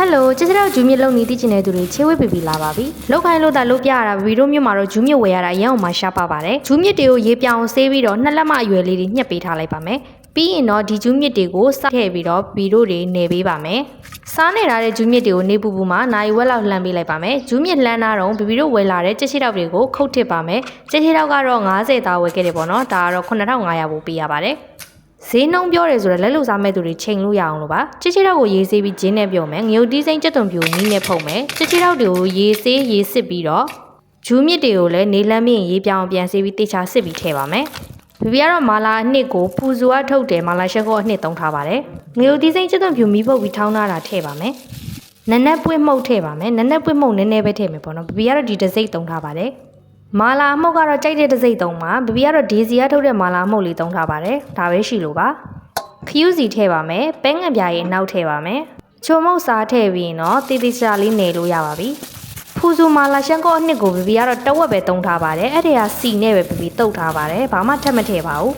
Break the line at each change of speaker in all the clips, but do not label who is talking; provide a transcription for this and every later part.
ဟယ်လိုကျစတော့ဂျူးမြစ်လုံနေသိချင်တဲ့သူတွေချေဝေးပြပြလာပါပြီလောက်ခိုင်းလို့တာလို့ပြရတာဗီဒီယိုမျိုးမှာတော့ဂျူးမြစ်ဝယ်ရတာအရင်အောင်မှရှားပါပါတယ်ဂျူးမြစ်တွေကိုရေပြောင်ဆေးပြီးတော့နှစ်လက်မအရွယ်လေးတွေညှက်ပေးထားလိုက်ပါမယ်ပြီးရင်တော့ဒီဂျူးမြစ်တွေကိုစထည့်ပြီးတော့ဗီဒီယိုတွေနေပေးပါမယ်စားနေရတဲ့ဂျူးမြစ်တွေကိုနေပူပူမှာနိုင်ဝက်လောက်လှမ်းပေးလိုက်ပါမယ်ဂျူးမြစ်လှမ်းတာတော့ဗီဒီယိုဝယ်လာတဲ့ကြက်ချီတောက်တွေကိုခုတ်ထစ်ပါမယ်ကြက်ချီတောက်ကတော့90သားဝယ်ခဲ့တယ်ပေါ့နော်ဒါကတော့9500ပို့ပေးရပါတယ် ဈေးနှုန်းပြောတယ်ဆိုတော့လက်လုံစားမဲ့သူတွေချိန်လို့ရအောင်လို့ပါချစ်ချစ်တော့ကိုရေးဆေးပြီးဂျင်းနဲ့ပြုံမယ်ငရုတ်တီးစိမ့်ကြက်သွန်ပြူနီးနဲ့ဖုံမယ်ချစ်ချစ်တော့တွေကိုရေးဆေးရေးစစ်ပြီးတော့ဂျူးမြစ်တွေကိုလည်းနေလမ်းမြင့်ရေးပြောင်းပြန်ဆေးပြီးတေချာစစ်ပြီးထည့်ပါမယ်ဘီဘီကတော့မာလာအနှစ်ကိုပူဇူအထုတ်တယ်မာလာရှက်ကိုအနှစ်သုံးထားပါတယ်ငရုတ်တီးစိမ့်ကြက်သွန်ပြူမီးပုတ်ပြီးထောင်းထားတာထည့်ပါမယ်နက်နက်ပွေးမှုတ်ထည့်ပါမယ်နက်နက်ပွေးမှုတ်နည်းနည်းပဲထည့်မယ်ပေါ့နော်ဘီဘီကတော့ဒီတစ်စိမ့်သုံးထားပါတယ် မာလာအမှုတ်ကတော့ကြိုက်တဲ့တစ်စိမ့်သုံးပါဘီဘီကတော့ဒေစီကထုတ်တဲ့မာလာအမှုတ်လေးသုံးထားပါတယ်ဒါပဲရှိလို့ပါခယူးစီထည့်ပါမယ်ပဲငံပြားရဲ့နောက်ထည့်ပါမယ်ချုံမုတ်စားထည့်ပြီးရင်တော့တေးသေးချာလေးနေလို့ရပါပြီဖူဇူမာလာရှန်ကောအနှစ်ကိုဘီဘီကတော့တဝက်ပဲသုံးထားပါတယ်အဲ့ဒီကစီနဲ့ပဲဘီဘီတုတ်ထားပါတယ်ဘာမှထပ်မထည့်ပါဘူး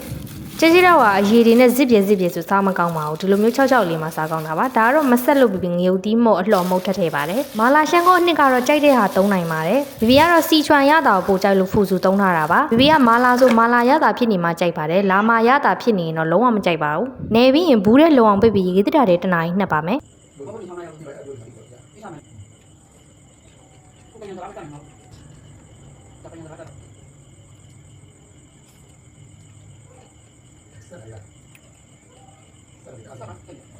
ကျကြီးတော့ကအရေးတွေနဲ့ဇစ်ပြဇစ်ပြဆိုစားမကောင်းပါဘူးဒီလိုမျိုး6 6လေးမှစားကောင်းတာပါဒါကတော့မဆက်လို့ဘီဘီငရုတ်တီးမို့အလှော်မုတ်ထက်ထည့်ပါတယ်မာလာရှန်ကောအနှစ်ကတော့ကြိုက်တဲ့ဟာသုံးနိုင်ပါတယ်ဘီဘီကတော့စီချွန်ရတာကိုပို့ကြိုက်လို့ဖူဇူသုံးထားတာပါဘီဘီကမာလာဆိုမာလာရတာဖြစ်နေမှကြိုက်ပါတယ်လာမာရတာဖြစ်နေရင်တော့လုံးဝမကြိုက်ပါဘူးနေပြီးရင်ဘူးတဲ့လုံအောင်ပိတ်ပြီးရေသတ္တာတဲ့တနားကြီးနှက်ပါမယ်
ဘာလို့ဒီဆောင်လိုက်အောင်ဒီလိုအတူတူပြီးတော့ပြိစားမယ်ဘုရားက တော့တာနော်